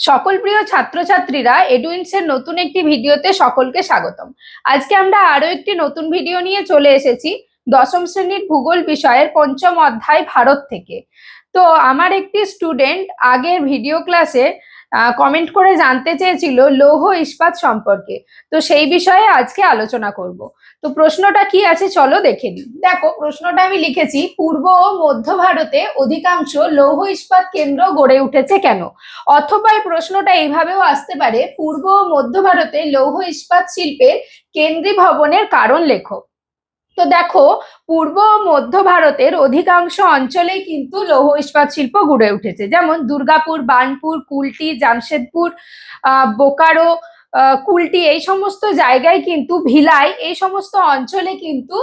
সকল প্রিয় ছাত্রছাত্রীরা এডুইন্সের নতুন একটি ভিডিওতে সকলকে স্বাগতম। আজকে আমরা আরও একটি নতুন ভিডিও নিয়ে চলে এসেছি দশম শ্রেণির ভূগোল বিষয়ের পঞ্চম অধ্যায় ভারত থেকে। তো আমার একটি স্টুডেন্ট আগের ভিডিও ক্লাসে কমেন্ট করে জানতে চেয়েছিল লৌহ ইস্পাত সম্পর্কে। তো সেই বিষয়ে আজকে আলোচনা করব। তো প্রশ্নটা কি আছে চলো দেখে নিই। দেখো, প্রশ্নটা আমি লিখেছি, পূর্ব ও মধ্য ভারতে অধিকাংশ লৌহ ইস্পাত কেন্দ্র গড়ে উঠেছে কেন? অথবা এই প্রশ্নটা এইভাবেও আসতে পারে, পূর্ব ও মধ্য ভারতে লৌহ ইস্পাত শিল্পের কেন্দ্রী ভবনের কারণ লেখো তো দেখো, পূর্ব ও মধ্য ভারতের অধিকাংশ অঞ্চলেই কিন্তু লৌহ ইস্পাত শিল্প গড়ে উঠেছে। যেমন দুর্গাপুর বানপুর কুলটি, জামশেদপুর বোকারো কুলটি এই সমস্ত জায়গায় কিন্তু ভিলাই, এই সমস্ত অঞ্চলে কিন্তু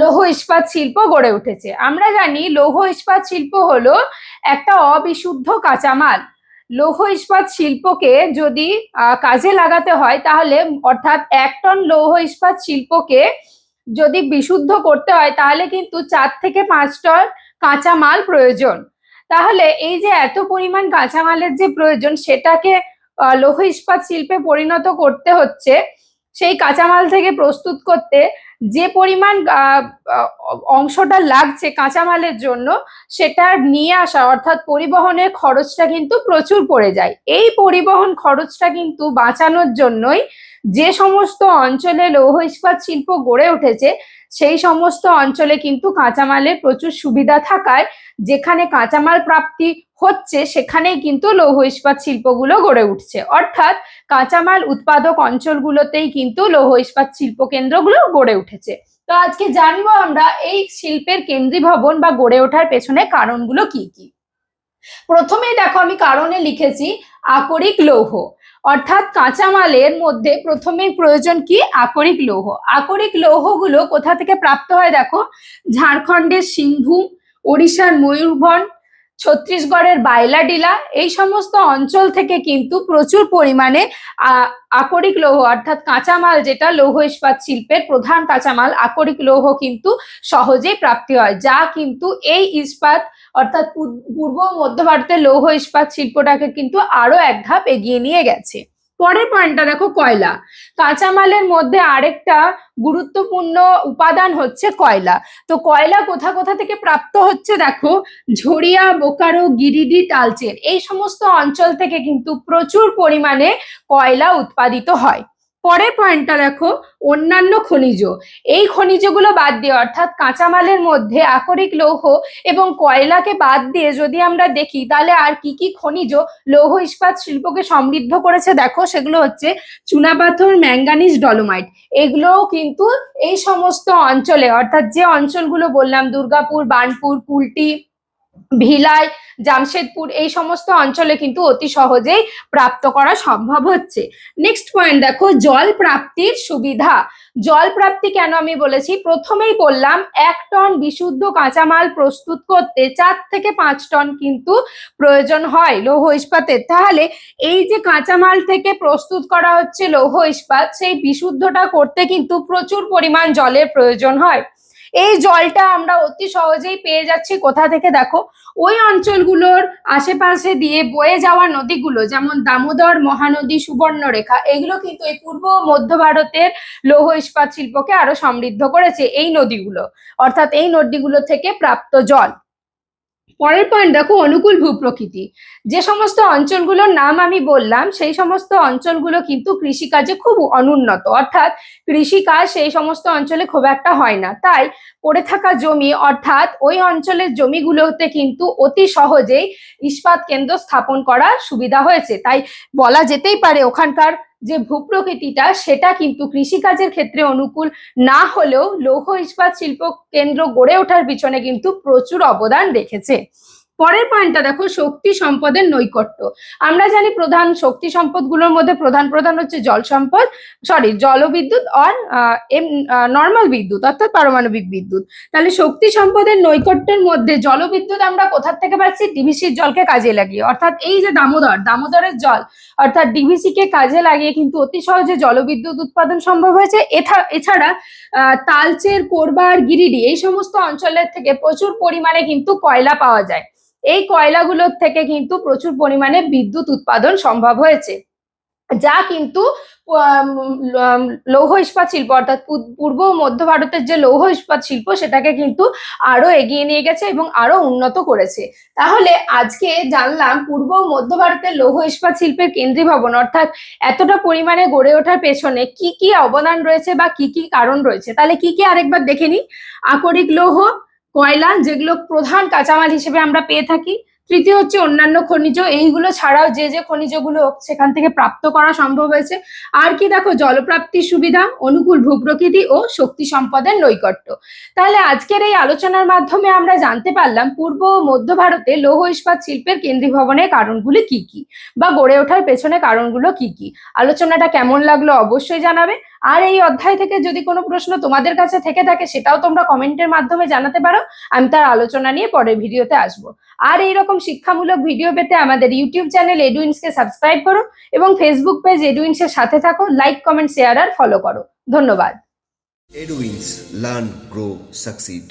লৌহ ইস্পাত শিল্প গড়ে উঠেছে। আমরা জানি লৌহ ইস্পাত শিল্প হলো একটা অবিশুদ্ধ কাঁচামাল। লৌহ ইস্পাত শিল্পকে যদি কাজে লাগাতে হয়, তাহলে অর্থাৎ এক টন লৌহ ইস্পাত শিল্পকে যদি বিশুদ্ধ করতে হয়, তাহলে কিন্তু চার থেকে পাঁচ টন কাঁচা মাল প্রয়োজন। তাহলে এই যে এত পরিমাণ কাঁচামালের যে প্রয়োজন, সেটাকে লৌহ ইস্পাত শিল্পে পরিণত করতে হচ্ছে। সেই কাঁচামাল থেকে প্রস্তুত করতে যে পরিমাণ অংশটা লাগছে কাঁচামালের জন্য, সেটা নিয়ে আসা অর্থাৎ পরিবহনের খরচটা কিন্তু প্রচুর পড়ে যায়। এই পরিবহন খরচটা কিন্তু বাঁচানোর জন্যই যে সমস্ত অঞ্চলে লৌহ ইস্পাত শিল্প গড়ে উঠেছে, সেই সমস্ত অঞ্চলে কিন্তু কাঁচামালের প্রচুর সুবিধা থাকায়, যেখানে কাঁচামাল প্রাপ্তি হচ্ছে, সেখানেই কিন্তু লৌহ ইস্পাত শিল্পগুলো গড়ে উঠছে। অর্থাৎ কাঁচামাল উৎপাদক অঞ্চলগুলোতেই কিন্তু লৌহ ইস্পাত শিল্প কেন্দ্রগুলো গড়ে উঠেছে। তো আজকে জানব আমরা এই শিল্পের কেন্দ্রী ভবন বা গড়ে ওঠার পেছনে কারণগুলো কি কি? প্রথমেই দেখো আমি কারণে লিখেছি আকরিক লৌহ। অর্থাৎ কাঁচামালের মধ্যে প্রথমেই প্রয়োজন কি? আকরিক লৌহ। আকরিক লৌহগুলো কোথা থেকে প্রাপ্ত হয় দেখো? ঝাড়খণ্ডের সিংভূম ওড়িশার ময়ূরভঞ্জ, ছত্তিশগড়ের বাইলাডিলা এই সমস্ত অঞ্চল থেকে কিন্তু প্রচুর পরিমাণে আকরিক লৌহ, অর্থাৎ কাঁচামাল যেটা লৌহ ইস্পাত শিল্পের প্রধান কাঁচামাল, আকরিক লৌহ কিন্তু সহজেই প্রাপ্তি হয়, যা কিন্তু এই ইস্পাত অর্থাৎ পূর্ব মধ্য ভারতের লৌহ ইস্পাত শিল্পটাকে কিন্তু আরও এক ধাপ এগিয়ে নিয়ে গেছে। পরের পয়েন্টটা দেখো, কয়লা। কাঁচামালের মধ্যে আরেকটা গুরুত্বপূর্ণ উপাদান হচ্ছে কয়লা। তো কয়লা কোথা কোথা থেকে প্রাপ্ত হচ্ছে দেখো, ঝরিয়া, বোকারো, গিরিডি, তালচের। এই সমস্ত অঞ্চল থেকে কিন্তু প্রচুর পরিমাণে কয়লা উৎপাদিত হয়। পরের পয়েন্টটা দেখো, অন্যান্য খনিজ। এই খনিজগুলো বাদ দিয়ে, অর্থাৎ কাঁচামালের মধ্যে আকরিক লৌহ এবং কয়লাকে বাদ দিয়ে যদি আমরা দেখি, তাহলে আর কি কি খনিজ লৌহ ইস্পাত শিল্পকে সমৃদ্ধ করেছে? দেখো, সেগুলো হচ্ছে চুনাপাথর ম্যাঙ্গানিজ ডলোমাইট। এগুলোও কিন্তু এই সমস্ত অঞ্চলে, অর্থাৎ যে অঞ্চলগুলো বললাম, দুর্গাপুর বানপুর কুলটি ভিলাই জামশেদপুর, এই সমস্ত অঞ্চলে কিন্তু অতি সহজেই প্রাপ্ত করা সম্ভব হচ্ছে। নেক্সট পয়েন্ট দেখো, জল প্রাপ্তির সুবিধা। জল প্রাপ্তি কেন আমি বলেছি? প্রথমেই বললাম, এক টন বিশুদ্ধ কাঁচামাল প্রস্তুত করতে চার থেকে পাঁচ টন কিন্তু প্রয়োজন হয় লৌহ ইস্পাতের। তাহলে এই যে কাঁচামাল থেকে প্রস্তুত করা হচ্ছে লৌহ ইস্পাত, সেই বিশুদ্ধটা করতে কিন্তু প্রচুর পরিমাণ জলের প্রয়োজন হয়। এই জলটা আমরা অতি সহজেই পেয়ে যাচ্ছি। কোথা থেকে? দেখো, ওই অঞ্চলগুলোর আশেপাশে দিয়ে বয়ে যাওয়া নদীগুলো, যেমন দামোদর মহানদী সুবর্ণরেখা, এগুলো কিন্তু এই পূর্ব মধ্য ভারতের লৌহ ইস্পাত শিল্পকে আরও সমৃদ্ধ করেছে এই নদীগুলো। অর্থাৎ এই নদীগুলো থেকে প্রাপ্ত জল। পরের পয়েন্ট দেখো অনুকূল ভূপ্রকৃতি। যে সমস্ত অঞ্চলগুলোর নাম আমি বললাম, সেই সমস্ত অঞ্চলগুলো কিন্তু কৃষিকাজে খুব অনুন্নত। অর্থাৎ কৃষিকাজ সেই সমস্ত অঞ্চলে খুব একটা হয় না। তাই পড়ে থাকা জমি, অর্থাৎ ওই অঞ্চলের জমিগুলোতে কিন্তু অতি সহজেই ইস্পাত কেন্দ্র স্থাপন করা সুবিধা হয়েছে। তাই বলা যেতেই পারে ওখানকার যে ভূপ্রকৃতিটা সেটা কিন্তু কৃষিকাজের ক্ষেত্রে অনুকূল না হলেও লৌহ ইস্পাত শিল্প কেন্দ্র গড়ে ওঠার পিছনে কিন্তু প্রচুর অবদান রেখেছে। পরের পয়েন্টটা দেখো, শক্তি সম্পদের নৈকট্য। আমরা জানি প্রধান শক্তি সম্পদগুলোর মধ্যে প্রধান প্রধান হচ্ছে জল সম্পদ সরি জলবিদ্যুৎ আর এম নর্মাল বিদ্যুৎ, অর্থাৎ পারমাণবিক বিদ্যুৎ। তাহলে শক্তি সম্পদের নৈকট্যের মধ্যে জলবিদ্যুৎ আমরা কোথার থেকে পাচ্ছি? ডিভিসির জলকে কাজে লাগিয়ে। অর্থাৎ এই যে দামোদর, দামোদরের জল, অর্থাৎ ডিভিসি কে কাজে লাগিয়ে কিন্তু অতি সহজে জলবিদ্যুৎ উৎপাদন সম্ভব হয়েছে। এছাড়া তালচের, কোরবা আর গিরিডি এই সমস্ত অঞ্চলের থেকে প্রচুর পরিমাণে কিন্তু কয়লা পাওয়া যায়। এই কয়লাগুলোর থেকে কিন্তু প্রচুর পরিমাণে বিদ্যুৎ উৎপাদন সম্ভব হয়েছে। যা কিন্তু লৌহ ইস্পাত শিল্প, অর্থাৎ পূর্ব ও মধ্য ভারতের যে লৌহ ইস্পাত শিল্প, সেটাকে কিন্তু আরও এগিয়ে নিয়ে গেছে এবং আরও উন্নত করেছে। তাহলে আজকে জানলাম পূর্ব ও মধ্য ভারতের লৌহ ইস্পাত শিল্পের কেন্দ্রীয় ভবন অর্থাৎ এতটা পরিমাণে গড়ে ওঠার পেছনে কি কি অবদান রয়েছে বা কি কি কারণ রয়েছে? তাহলে কি কি আরেকবার দেখে নিই? আকরিক লৌহ কয়লা, যেগুলো প্রধান কাঁচামাল হিসেবে আমরা পেয়ে থাকি। তৃতীয় হচ্ছে অন্যান্য খনিজ, এইগুলো ছাড়াও যে যে খনিজগুলো সেখান থেকে প্রাপ্ত করা সম্ভব হয়েছে। আর কি দেখো, জলপ্রাপ্তির সুবিধা, অনুকূল ভূপ্রকৃতি ও শক্তি সম্পদের নৈকট্য। তাহলে আজকের এই আলোচনার মাধ্যমে আমরা জানতে পারলাম, পূর্ব ও মধ্য ভারতে লৌহ ইস্পাত শিল্পের কেন্দ্রীয় ভবনের কারণগুলি কি কি? বা গড়ে ওঠার পেছনে কারণগুলো কি কি? আলোচনাটা কেমন লাগল অবশ্যই জানাবে। আর এই অধ্যায় থেকে যদি কোনো প্রশ্ন তোমাদের কাছে থেকে থাকে সেটাও তোমরা কমেন্টের মাধ্যমে জানাতে পারো। আমি তার আলোচনা নিয়ে পরের ভিডিওতে আসব। আর এইরকম শিক্ষামূলক ভিডিও পেতে আমাদের ইউটিউব চ্যানেল এডুইন্সকে সাবস্ক্রাইব করো এবং ফেসবুক পেজ এডুইন্সের সাথে থাকো। লাইক কমেন্ট শেয়ার আর ফলো করো। ধন্যবাদ। Edwins Learn, Grow, Succeed.